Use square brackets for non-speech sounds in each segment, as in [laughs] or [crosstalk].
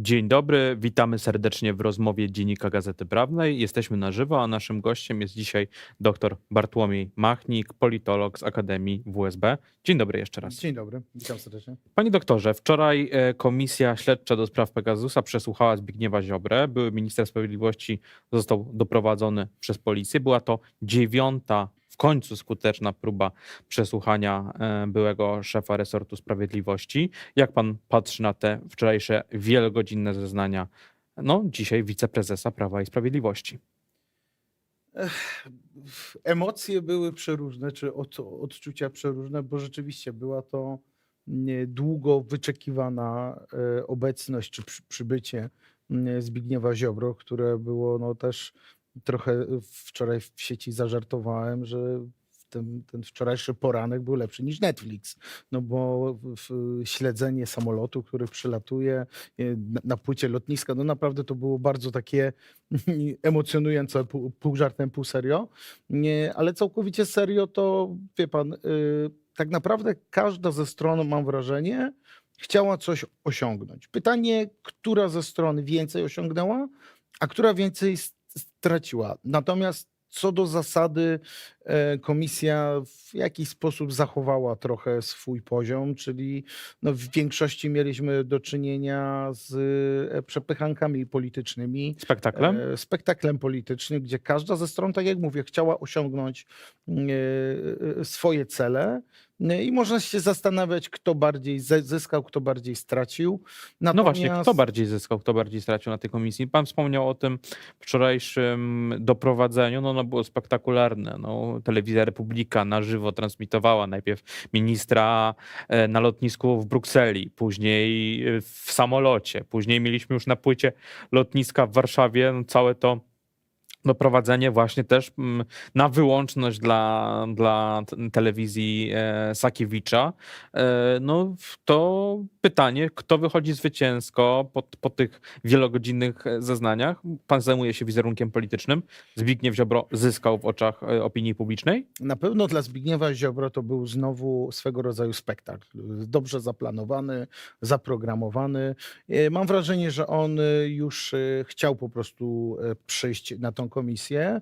Dzień dobry, witamy serdecznie w rozmowie Dziennika Gazety Prawnej. Jesteśmy na żywo, a naszym gościem jest dzisiaj dr Bartłomiej Machnik, politolog z Akademii WSB. Dzień dobry jeszcze raz. Dzień dobry, witam serdecznie. Panie doktorze, wczoraj e, Komisja Śledcza do spraw Pegasusa przesłuchała Zbigniewa Ziobrę. Były minister sprawiedliwości został doprowadzony przez policję. Była to dziewiąta końcu skuteczna próba przesłuchania e, byłego szefa resortu sprawiedliwości. Jak pan patrzy na te wczorajsze wielogodzinne zeznania? No, dzisiaj wiceprezesa Prawa i Sprawiedliwości. Emocje były przeróżne, czy od, odczucia przeróżne, bo rzeczywiście była to nie, długo wyczekiwana e, obecność czy przy, przybycie m, Zbigniewa Ziobro, które było no, też trochę wczoraj w sieci zażartowałem, że ten, ten wczorajszy poranek był lepszy niż Netflix, no bo w, śledzenie samolotu, który przylatuje e, na, na płycie lotniska, no naprawdę to było bardzo takie [laughs] emocjonujące, pół, pół żartem, pół serio, nie, ale całkowicie serio to, wie pan, y, tak naprawdę każda ze stron, mam wrażenie, chciała coś osiągnąć. Pytanie, która ze stron więcej osiągnęła, a która więcej straciła. Natomiast co do zasady, e, komisja w jakiś sposób zachowała trochę swój poziom, czyli no w większości mieliśmy do czynienia z e, przepychankami politycznymi, Spektaklem? e, spektaklem politycznym, gdzie każda ze stron, tak jak mówię, chciała osiągnąć swoje cele. E, I można się zastanawiać, kto bardziej zyskał, kto bardziej stracił. No właśnie, kto Natomiast- bardziej zyskał, kto bardziej stracił na tej komisji? Pan wspomniał o tym wczorajszym doprowadzeniu, no ono było spektakularne. No, telewizja Republika na żywo transmitowała najpierw ministra e, na lotnisku w Brukseli, później e, w samolocie, później mieliśmy już na płycie lotniska w Warszawie, no, całe to doprowadzenie właśnie też mm, na wyłączność dla, dla telewizji e, Sakiewicza. E, no to pytanie, kto wychodzi zwycięsko po, po tych wielogodzinnych e, zeznaniach? Pan zajmuje się wizerunkiem politycznym. Zbigniew Ziobro zyskał w oczach opinii publicznej. Na pewno dla Zbigniewa Ziobro to był znowu swego rodzaju spektakl. Dobrze zaplanowany, zaprogramowany. Mam wrażenie, że on już chciał po prostu przyjść na tą komisję.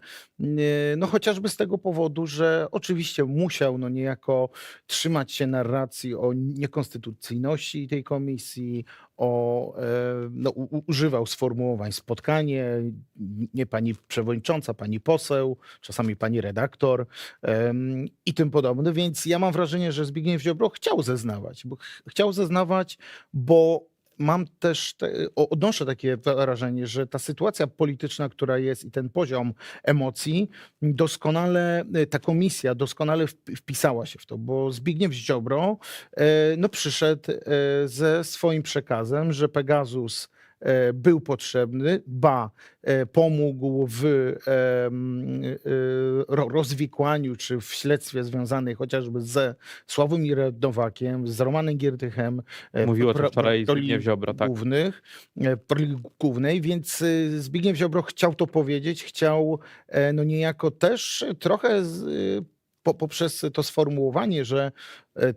No chociażby z tego powodu, że oczywiście musiał no niejako trzymać się narracji o niekonstytucyjności tej komisji, o, e, no, używał sformułowań spotkanie, nie pani przewodnicząca, pani poseł, czasami pani redaktor em, i tym podobne. Więc ja mam wrażenie, że Zbigniew Ziobro chciał zeznawać, bo ch- chciał zeznawać, bo mam też, te, odnoszę takie wrażenie, że ta sytuacja polityczna, która jest i ten poziom emocji, doskonale, e, ta komisja doskonale wp- wpisała się w to, bo Zbigniew Ziobro e, no, przyszedł e, ze swoim przekazem, że Pegasus był potrzebny, ba, e, pomógł w e, ro- rozwikłaniu czy w śledztwie związanej chociażby ze Sławomirem Nowakiem, z Romanem Giertychem. e, Mówił o tym pro- wczoraj Zbigniew Ziobro, tak. Głównych, e, głównej, więc Zbigniew Ziobro chciał to powiedzieć, chciał e, no niejako też trochę z, po, poprzez to sformułowanie, że e,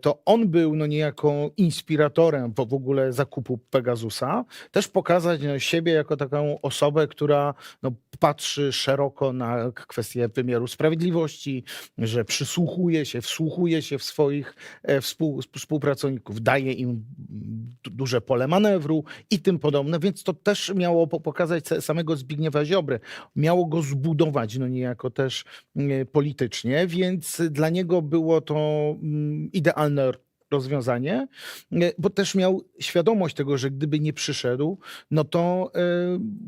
to on był no niejako inspiratorem w ogóle zakupu Pegasusa, też pokazać no, siebie jako taką osobę, która no, patrzy szeroko na k- kwestie wymiaru sprawiedliwości, że przysłuchuje się, wsłuchuje się w swoich e, współ, współpracowników, daje im du- duże pole manewru i tym podobne, więc to też miało po- pokazać samego Zbigniewa Ziobry, miało go zbudować no niejako też mm, politycznie, więc dla niego było to mm, idealne rozwiązanie, e, bo też miał świadomość tego, że gdyby nie przyszedł, no to e,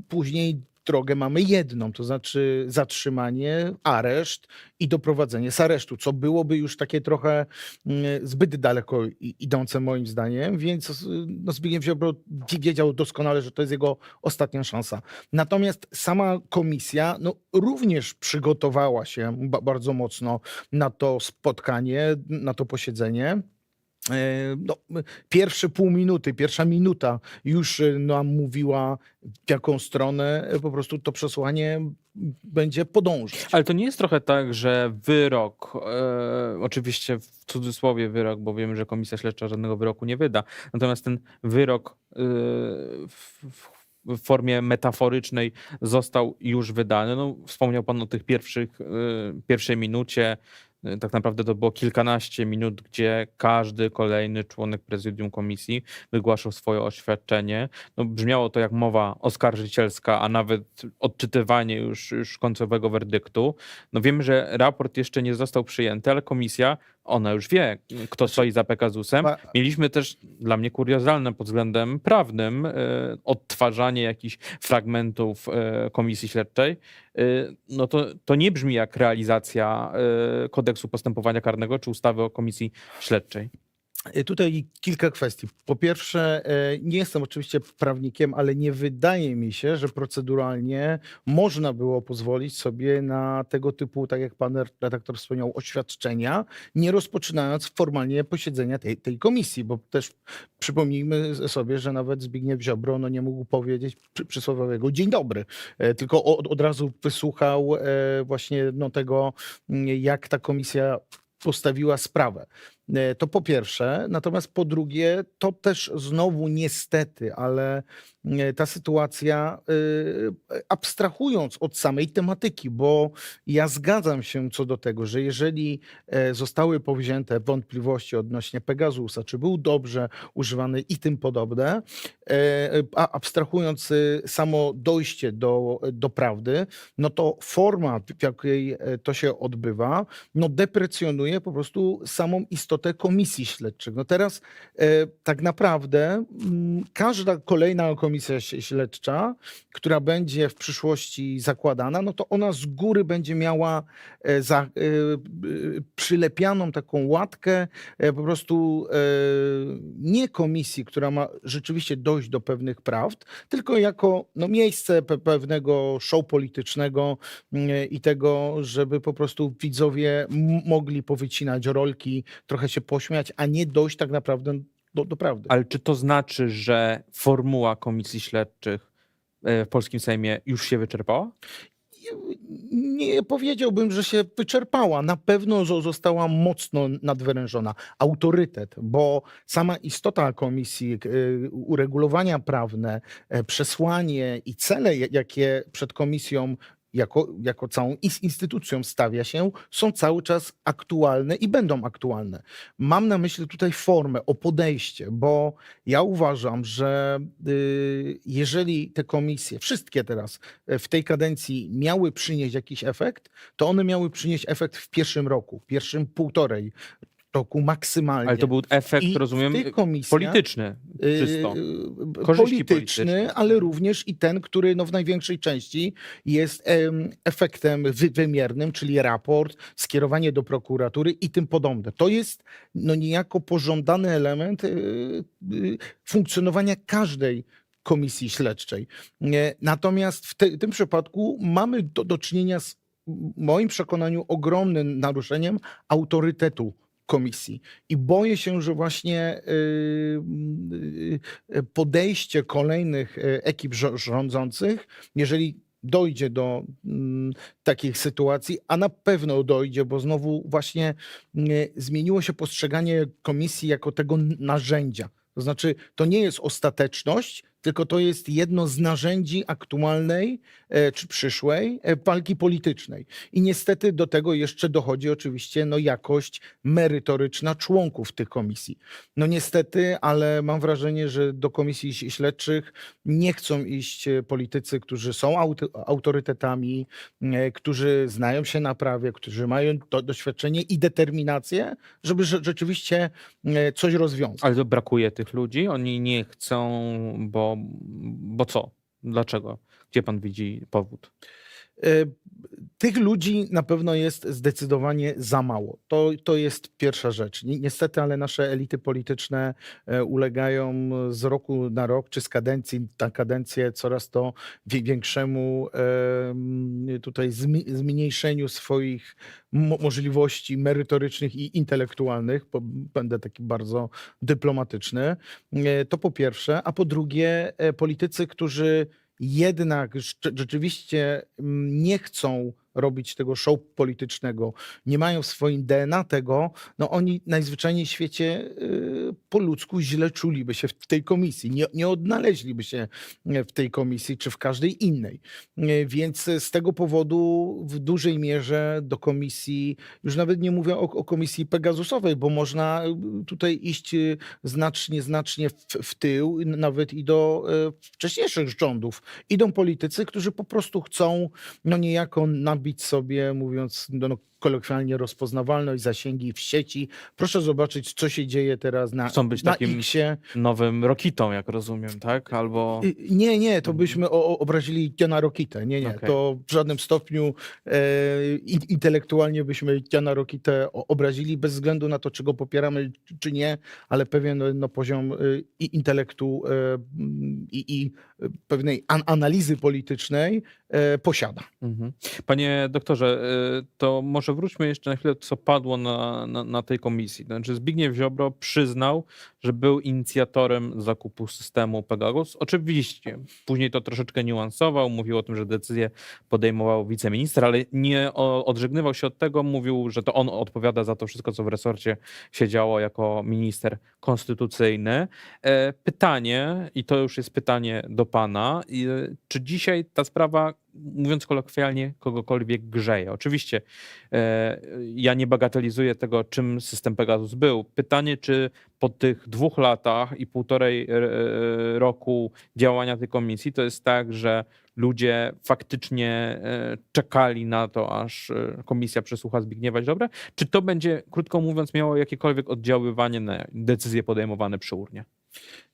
później drogę mamy jedną, to znaczy zatrzymanie, areszt i doprowadzenie z aresztu, co byłoby już takie trochę mm, zbyt daleko idące moim zdaniem, więc y, no, Zbigniew Ziobro wi- wiedział doskonale, że to jest jego ostatnia szansa. Natomiast sama komisja no, również przygotowała się ba- bardzo mocno na to spotkanie, na to posiedzenie. E, No, pierwsze pół minuty, pierwsza minuta już e, nam mówiła, w jaką stronę e, po prostu to przesłanie będzie podążać. Ale to nie jest trochę tak, że wyrok, e, oczywiście w cudzysłowie wyrok, bo wiemy, że komisja śledcza żadnego wyroku nie wyda, natomiast ten wyrok e, w, w formie metaforycznej został już wydany. No, wspomniał Pan o tych pierwszych, pierwszej minucie. E, Tak naprawdę to było kilkanaście minut, gdzie każdy kolejny członek prezydium komisji wygłaszał swoje oświadczenie. No, brzmiało to jak mowa oskarżycielska, a nawet odczytywanie już, już końcowego werdyktu. No wiemy, że raport jeszcze nie został przyjęty, ale komisja, ona już wie, kto stoi za Pegasusem. Pa- Mieliśmy też dla mnie kuriozalne pod względem prawnym e, odtwarzanie jakichś fragmentów e, komisji śledczej. E, no to, to nie brzmi jak realizacja kodeksu postępowania karnego czy ustawy o komisji śledczej. Y, Tutaj kilka kwestii. Po pierwsze, e, nie jestem oczywiście prawnikiem, ale nie wydaje mi się, że proceduralnie można było pozwolić sobie na tego typu, tak jak pan redaktor wspomniał, oświadczenia, nie rozpoczynając formalnie posiedzenia tej, tej komisji, bo też przypomnijmy sobie, że nawet Zbigniew Ziobro no, nie mógł powiedzieć przy, przysłowiowego dzień dobry, e, tylko od, od razu wysłuchał właśnie no, tego, jak ta komisja postawiła sprawę. E, To po pierwsze. Natomiast po drugie, to też znowu niestety, ale e, ta sytuacja, e, abstrahując od samej tematyki, bo ja zgadzam się co do tego, że jeżeli zostały powzięte wątpliwości odnośnie Pegasusa, czy był dobrze używany i tym podobne, a abstrahując samo dojście do, do prawdy, no to forma, w jakiej to się odbywa, no deprecjonuje po prostu samą istotę komisji śledczych. No teraz e, tak naprawdę mm, każda kolejna komisja śledcza, która będzie w przyszłości zakładana, no to ona z góry będzie miała e, za, e, przylepianą taką łatkę po prostu nie komisji, która ma rzeczywiście dojść do pewnych prawd, tylko jako no, miejsce pe pewnego show politycznego mm, i tego, żeby po prostu widzowie mogli powycinać rolki, trochę się pośmiać, a nie dojść tak naprawdę do, do prawdy. Ale czy to znaczy, że formuła komisji śledczych e, w polskim Sejmie już się wyczerpała? Nie powiedziałbym, że się wyczerpała. Na pewno zo- została mocno nadwyrężona. Autorytet, bo sama istota komisji, y, uregulowania prawne, e, przesłanie i cele, ja- jakie przed komisją jako, jako całą ins- instytucją stawia się, są cały czas aktualne i będą aktualne. Mam na myśli tutaj formę, o podejście, bo ja uważam, że y, jeżeli te komisje, wszystkie teraz e, w tej kadencji miały przynieść jakiś efekt, to one miały przynieść efekt w pierwszym roku, w pierwszym półtorej roku maksymalnie. Ale to był efekt, I rozumiem, polityczny czysto. Yy, Korzyści polityczny, polityczne. ale również i ten, który no w największej części jest em, efektem wy, wymiernym, czyli raport, skierowanie do prokuratury i tym podobne. To jest no niejako pożądany element yy, funkcjonowania każdej komisji śledczej. Nie, Natomiast w te, tym przypadku mamy do, do czynienia z moim przekonaniu ogromnym naruszeniem autorytetu komisji. I boję się, że właśnie y, y, podejście kolejnych y, ekip rządzących, jeżeli dojdzie do mm, takich sytuacji, a na pewno dojdzie, bo znowu właśnie y, zmieniło się postrzeganie komisji jako tego narzędzia. To znaczy, to nie jest ostateczność, tylko to jest jedno z narzędzi aktualnej e, czy przyszłej e, walki politycznej. I niestety do tego jeszcze dochodzi oczywiście no, jakość merytoryczna członków tych komisji. No niestety, ale mam wrażenie, że do komisji śledczych nie chcą iść e, politycy, którzy są autorytetami, którzy znają się na prawie, którzy mają to doświadczenie i determinację, żeby rze- rzeczywiście coś rozwiązać. Ale to brakuje tych ludzi? Oni nie chcą, bo, bo co? Dlaczego? Gdzie pan widzi powód? E, Tych ludzi na pewno jest zdecydowanie za mało. To, to jest pierwsza rzecz. Ni- Niestety, ale nasze elity polityczne e, ulegają z roku na rok, czy z kadencji na kadencję coraz to większemu em, tutaj zmniejszeniu swoich mo- możliwości merytorycznych i intelektualnych. Będę taki bardzo dyplomatyczny. E, To po pierwsze. A po drugie, politycy, którzy jednak rze- rzeczywiście mm, nie chcą robić tego show politycznego, nie mają w swoim DNA tego, no oni najzwyczajniej w świecie y, po ludzku źle czuliby się w tej komisji, nie, nie odnaleźliby się e, w tej komisji czy w każdej innej. E, Więc z tego powodu w dużej mierze do komisji, już nawet nie mówię o, o komisji Pegasusowej, bo można y, tutaj iść y, znacznie, znacznie w, w tył, nawet i do wcześniejszych rządów. Idą politycy, którzy po prostu chcą no niejako nabić sobie, mówiąc no, kolokwialnie, rozpoznawalność, zasięgi w sieci. Proszę zobaczyć, co się dzieje teraz na, Chcą być na takim X-ie. Nowym Rokitą, jak rozumiem, tak? Albo... Nie, nie, to Mhm. byśmy o, obrazili Jana Rokitę. Nie, nie, Okej. to w żadnym stopniu e, in- intelektualnie byśmy Jana Rokitę obrazili, bez względu na to, czy go popieramy, czy- nie, ale pewien no, poziom y, i intelektu e, i, i y, pewnej an analizy politycznej e, posiada. Mhm. Panie doktorze, to może wróćmy jeszcze na chwilę, co padło na, na, na tej komisji. Znaczy Zbigniew Ziobro przyznał, że był inicjatorem zakupu systemu Pegasus. Oczywiście, później to troszeczkę niuansował, mówił o tym, że decyzję podejmował wiceminister, ale nie odżegnywał się od tego, mówił, że to on odpowiada za to wszystko, co w resorcie się działo jako minister konstytucyjny. E, Pytanie, i to już jest pytanie do pana, e, czy dzisiaj ta sprawa, mówiąc kolokwialnie, kogokolwiek grzeje? Oczywiście e, ja nie bagatelizuję tego, czym system Pegasus był. Pytanie, czy po tych dwóch latach i półtorej e, roku działania tej komisji, to jest tak, że ludzie faktycznie e, czekali na to, aż komisja przesłucha Zbigniewa Ziobrę? Czy to będzie, krótko mówiąc, miało jakiekolwiek oddziaływanie na decyzje podejmowane przy urnie?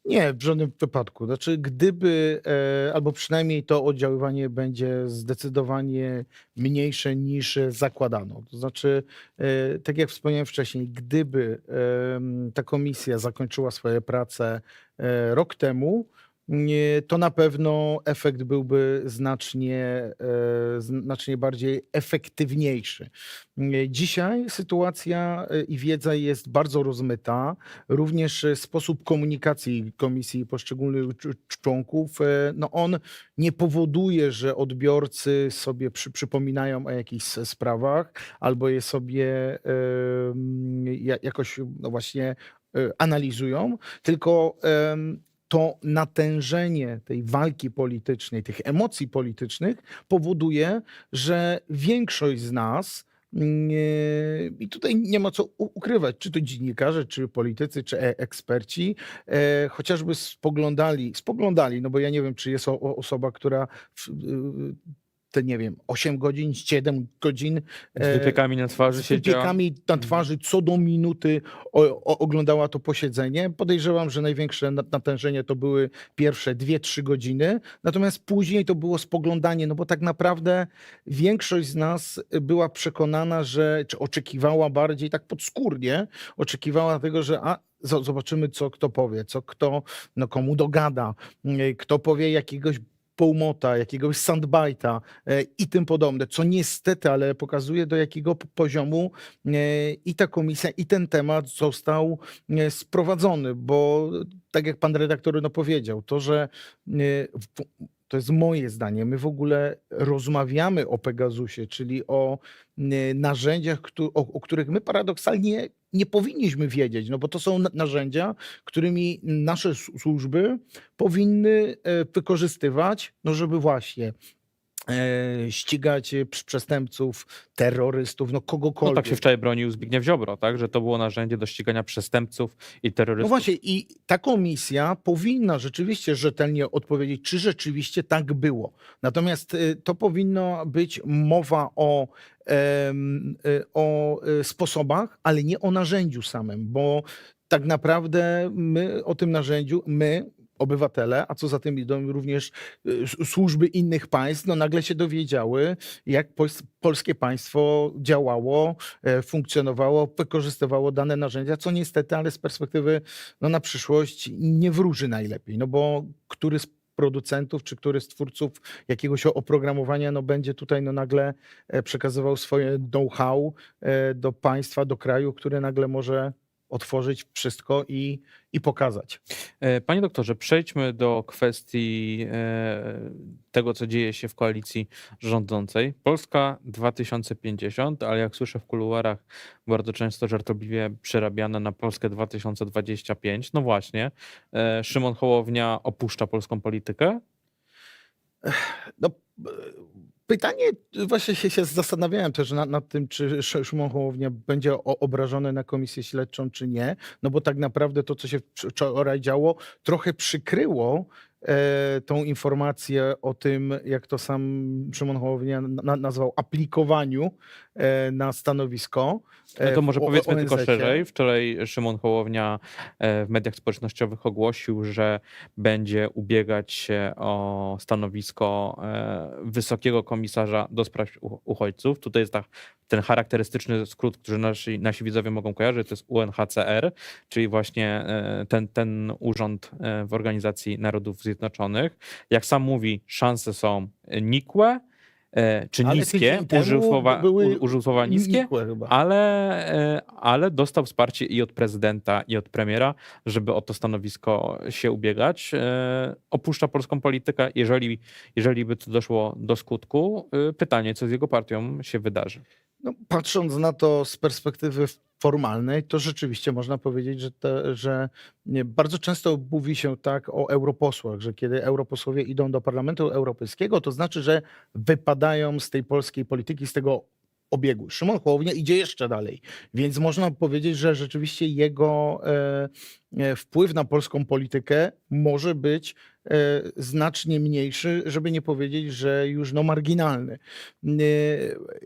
Nie, w żadnym wypadku. Znaczy, gdyby, e, albo przynajmniej to oddziaływanie będzie zdecydowanie mniejsze niż e, zakładano. To znaczy, e, tak jak wspomniałem wcześniej, gdyby em, ta komisja zakończyła swoje prace e, rok temu, to na pewno efekt byłby znacznie, e, znacznie bardziej efektywniejszy. Nie, Dzisiaj sytuacja e, i wiedza jest bardzo rozmyta. Również e, sposób komunikacji komisji i poszczególnych cz- członków, e, no on nie powoduje, że odbiorcy sobie przy, przypominają o jakichś sprawach albo je sobie jakoś no właśnie e, analizują, tylko to natężenie tej walki politycznej, tych emocji politycznych powoduje, że większość z nas nie, i tutaj nie ma co ukrywać, czy to dziennikarze, czy politycy, czy e- eksperci, e, chociażby spoglądali, spoglądali, no bo ja nie wiem, czy jest osoba, która te, nie wiem, 8 godzin, 7 godzin Z e, wypiekami na twarzy z siedziała? wypiekami na twarzy co do minuty o, o, oglądała to posiedzenie. Podejrzewam, że największe nat- natężenie to były pierwsze 2-3 godziny, natomiast później to było spoglądanie, no bo tak naprawdę większość z nas była przekonana, że, czy oczekiwała bardziej tak podskórnie, oczekiwała tego, że a, zo- zobaczymy, co kto powie, co kto, no komu dogada, y, kto powie jakiegoś połmota, jakiegoś soundbite'a e, i tym podobne, co niestety, ale pokazuje do jakiego poziomu e, i ta komisja, i ten temat został e, sprowadzony, bo tak jak pan redaktor no powiedział, to, że to jest moje zdanie, my w ogóle rozmawiamy o Pegasusie, czyli o narzędziach, o których my paradoksalnie nie powinniśmy wiedzieć, no bo to są na- narzędzia, którymi nasze służby powinny e, wykorzystywać, no żeby właśnie ścigać e, przestępców, terrorystów, no No kogokolwiek. tak się wczoraj bronił Zbigniew Ziobro, tak? że to było narzędzie do ścigania przestępców i No terrorystów. właśnie i ta komisja powinna rzeczywiście rzetelnie odpowiedzieć, czy rzeczywiście tak było. Natomiast y, to powinno być mowa o, o sposobach, ale nie o narzędziu samym, bo tak naprawdę my o tym narzędziu, my, obywatele, a co za tym idą również y, służby innych państw, no nagle się dowiedziały, jak pols- polskie państwo działało, e, funkcjonowało, wykorzystywało dane narzędzia, co niestety, ale z perspektywy no, na przyszłość nie wróży najlepiej, no bo który z producentów czy który z twórców jakiegoś oprogramowania no, będzie tutaj no, nagle e, przekazywał swoje know-how e, do państwa, do kraju, który nagle może otworzyć wszystko i, i pokazać. E, Panie doktorze, przejdźmy do kwestii e, tego, co dzieje się w koalicji rządzącej. Polska 2050, ale jak słyszę w kuluarach, bardzo często żartobliwie przerabiane na Polskę 2025. No właśnie, e, Szymon Hołownia opuszcza polską politykę. No, pytanie, właśnie się, się zastanawiałem też nad, nad tym, czy Sz- Szymon Hołownia będzie o, obrażony na komisję śledczą, czy nie. No bo tak naprawdę to, co się wczoraj działo, trochę przykryło tą informację o tym, jak to sam Szymon Hołownia na, nazwał, aplikowaniu e, na stanowisko. No e, to może powiedzmy tylko szerzej. Wczoraj Szymon Hołownia e, w mediach społecznościowych ogłosił, że będzie ubiegać się o stanowisko e, wysokiego komisarza do spraw uchodźców. Tutaj jest ta, ten charakterystyczny skrót, który nasi, nasi widzowie mogą kojarzyć, to jest UNHCR, czyli właśnie e, ten, ten urząd e, w Organizacji Narodów Zjednoczonych. Jak sam mówi, szanse są nikłe. e, Czy Ale niskie, użył słowa, użył słowa niskie, Nikłe chyba. ale, e, ale dostał wsparcie i od prezydenta, i od premiera, żeby o to stanowisko się ubiegać. E, Opuszcza polską politykę, jeżeli, jeżeli by to doszło do skutku. e, Pytanie, co z jego partią się wydarzy. No, patrząc na to z perspektywy formalnej, to rzeczywiście można powiedzieć, że, te, że nie, bardzo często mówi się tak o europosłach, że kiedy europosłowie idą do Parlamentu Europejskiego, to znaczy, że wypadają z tej polskiej polityki, z tego obiegu. Szymon Hołownia idzie jeszcze dalej, więc można powiedzieć, że rzeczywiście jego e, e, wpływ na polską politykę może być znacznie mniejszy, żeby nie powiedzieć, że już no marginalny. E,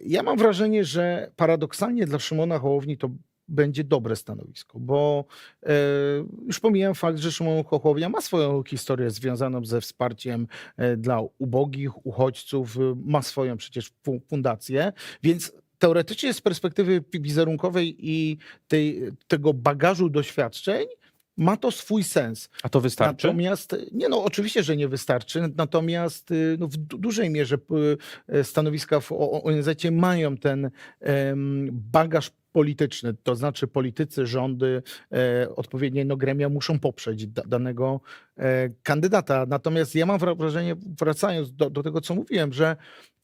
Ja mam wrażenie, że paradoksalnie dla Szymona Hołowni to będzie dobre stanowisko, bo e, już pomijam fakt, że Szymon Hołownia ma swoją historię związaną ze wsparciem e, dla ubogich, uchodźców, e, ma swoją przecież fu- fundację, więc teoretycznie z perspektywy wizerunkowej i tej, tego bagażu doświadczeń ma to swój sens. A to wystarczy? Natomiast, nie no, oczywiście, że nie wystarczy, natomiast y, no, w du- dużej mierze y, stanowiska w ONZ mają ten bagaż polityczny, to znaczy politycy, rządy, e, odpowiednie no, gremia muszą poprzeć da, danego e, kandydata. Natomiast ja mam wra- wrażenie, wracając do, do tego, co mówiłem, że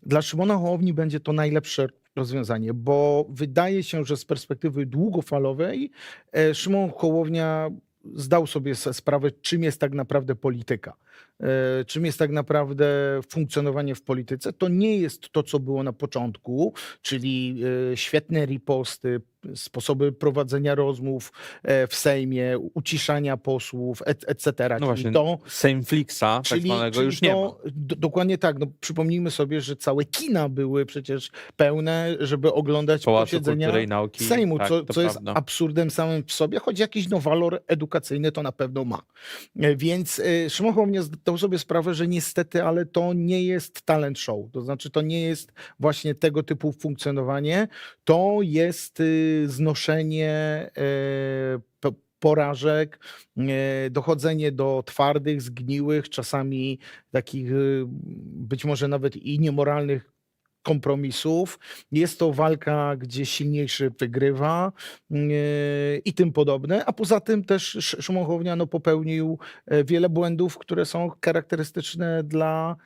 dla Szymona Hołowni będzie to najlepsze rozwiązanie, bo wydaje się, że z perspektywy długofalowej e, Szymon Hołownia zdał sobie sprawę, czym jest tak naprawdę polityka. E, Czym jest tak naprawdę funkcjonowanie w polityce. To nie jest to, co było na początku, czyli e, świetne riposty, sposoby prowadzenia rozmów e, w Sejmie, uciszania posłów, et- etc. No Czyli właśnie, to, Sejmflixa tak zwanego czyli już nie ma. to, d- Dokładnie tak. No, przypomnijmy sobie, że całe kina były przecież pełne, żeby oglądać Pałacu posiedzenia Nauki. Sejmu, tak, co, to co jest absurdem samym w sobie, choć jakiś no, walor edukacyjny to na pewno ma. Więc Szymon Hołownia zdał sobie sprawę, że niestety, ale to nie jest talent show. To znaczy, to nie jest właśnie tego typu funkcjonowanie. To jest y, znoszenie e, po- porażek, e, dochodzenie do twardych, zgniłych, czasami takich y, być może nawet i niemoralnych kompromisów. Jest to walka, gdzie silniejszy wygrywa yy, i tym podobne. A poza tym też Sz- Szymon Hołownia no, popełnił e, wiele błędów, które są charakterystyczne dla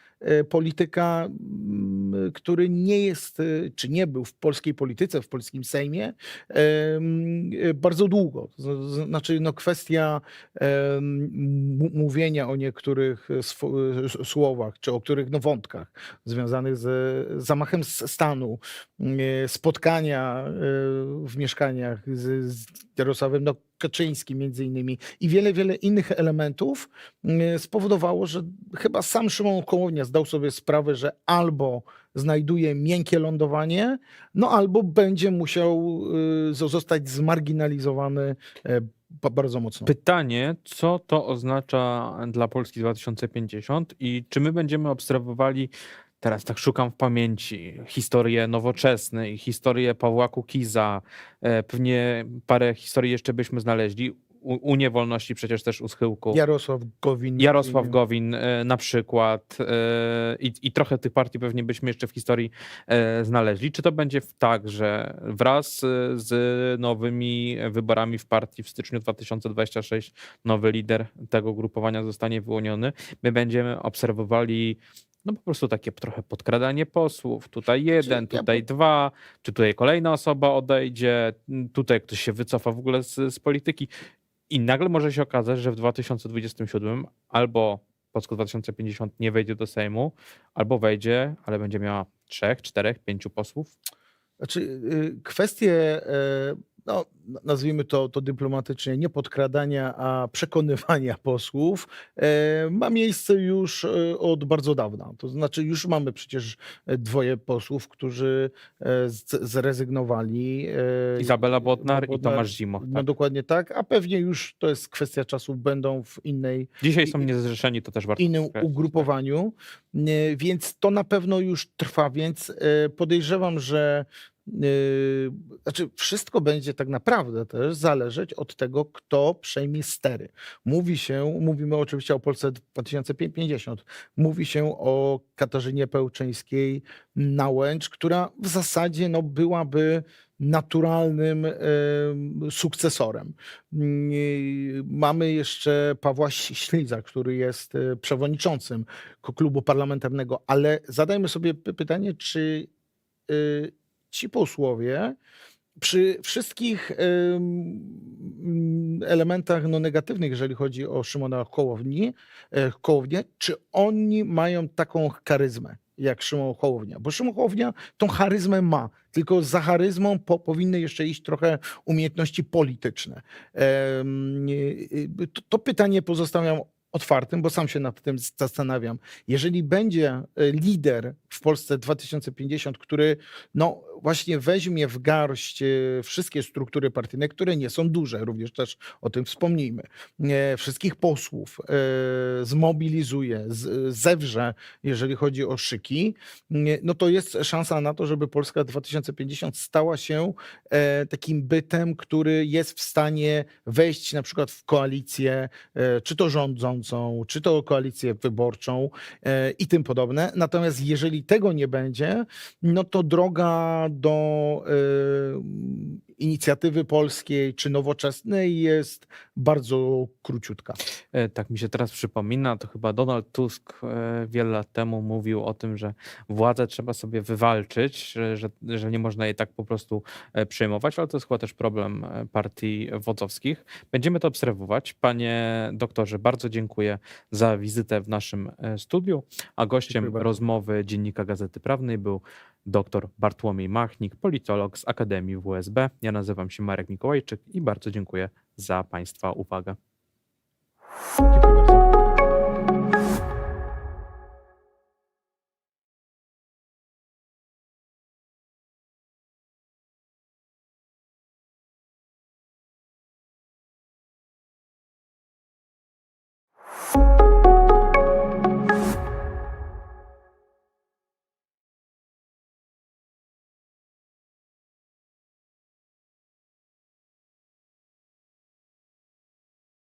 polityka, mm, który nie jest, e, czy nie był w polskiej polityce, w polskim Sejmie e, bardzo długo. Znaczy, no, kwestia mówienia o niektórych słowach, czy o których no, wątkach związanych z zamachem stanu, e, spotkania e, w mieszkaniach z Jarosławem no, Kaczyńskim między innymi i wiele, wiele innych elementów e, spowodowało, że chyba sam Szymon Hołownia zdał sobie sprawę, że albo znajduje miękkie lądowanie, no albo będzie musiał zo- zostać zmarginalizowany e, ba- bardzo mocno. Pytanie, co to oznacza dla Polski 2050 i czy my będziemy obserwowali, teraz tak szukam w pamięci, historię nowoczesnej, historię Pawła Kukiza, e, pewnie parę historii jeszcze byśmy znaleźli. U- Unię Wolności przecież też u schyłku. Jarosław Gowin. Jarosław Gowin e, na przykład e, i, i trochę tych partii pewnie byśmy jeszcze w historii znaleźli. Czy to będzie tak, że wraz z nowymi wyborami w partii w styczniu 2026 nowy lider tego grupowania zostanie wyłoniony? My będziemy obserwowali no po prostu takie trochę podkradanie posłów. Tutaj jeden, ja tutaj dwa, czy tutaj kolejna osoba odejdzie, m, tutaj ktoś się wycofa w ogóle z, z polityki. I nagle może się okazać, że w 2027 albo Polsko 2050 nie wejdzie do Sejmu, albo wejdzie, ale będzie miała trzech, czterech, pięciu posłów. Znaczy, y, kwestie, e, no, nazwijmy to, to dyplomatycznie, nie podkradania, a przekonywania [laughs] posłów, e, ma miejsce już e, od bardzo dawna. To znaczy, już mamy przecież e, dwoje posłów, którzy zrezygnowali. Izabela Bodnar i Bodnar- Tomasz Zimoch. No Tak. dokładnie tak, a pewnie już to jest kwestia czasu, będą w innej Dzisiaj są niezrzeszeni, to też warto innym tak. ugrupowaniu, więc to na pewno już trwa, więc podejrzewam, że e, znaczy wszystko będzie tak naprawdę też zależeć od tego, kto przejmie stery. Mówi się, mówimy oczywiście o Polsce 2050, mówi się o Katarzynie Pełczyńskiej na Łęcz, która w zasadzie no, byłaby naturalnym em, sukcesorem. Mm, Mamy jeszcze Pawła Śliza, który jest e, przewodniczącym klubu parlamentarnego, ale zadajmy sobie py- pytanie, czy y, ci posłowie przy wszystkich em, elementach no, negatywnych, jeżeli chodzi o Szymona Hołowni, e, Hołownię, czy oni mają taką charyzmę jak Szymon Hołownia? Bo Szymon Hołownia tą charyzmę ma, tylko za charyzmą po, powinny jeszcze iść trochę umiejętności polityczne. Y, to, to pytanie pozostawiam otwartym, bo sam się nad tym zastanawiam. Jeżeli będzie e, lider w Polsce 2050, który no właśnie weźmie w garść e, wszystkie struktury partyjne, które nie są duże, również też o tym wspomnijmy, e, wszystkich posłów e, zmobilizuje, zewrze, jeżeli chodzi o szyki, no to jest szansa na to, żeby Polska 2050 stała się takim bytem, który jest w stanie wejść na przykład w koalicję, czy to rządzącą, czy to koalicję wyborczą i tym podobne. Natomiast jeżeli tego nie będzie, no to droga do e, inicjatywy polskiej czy nowoczesnej jest bardzo króciutka. E, Tak mi się teraz przypomina, to chyba Donald Tusk e, wiele lat temu mówił o tym, że władzę trzeba sobie wywalczyć, że, że, nie można jej tak po prostu e, przejmować, ale to jest chyba też problem partii wodzowskich. Będziemy to obserwować. Panie doktorze, bardzo dziękuję za wizytę w naszym studiu, a gościem rozmowy Dziennika Gazety Prawnej był dr Bartłomiej Machnik, politolog z Akademii WSB. Ja nazywam się Marek Mikołajczyk i bardzo dziękuję za Państwa uwagę. Dziękuję bardzo.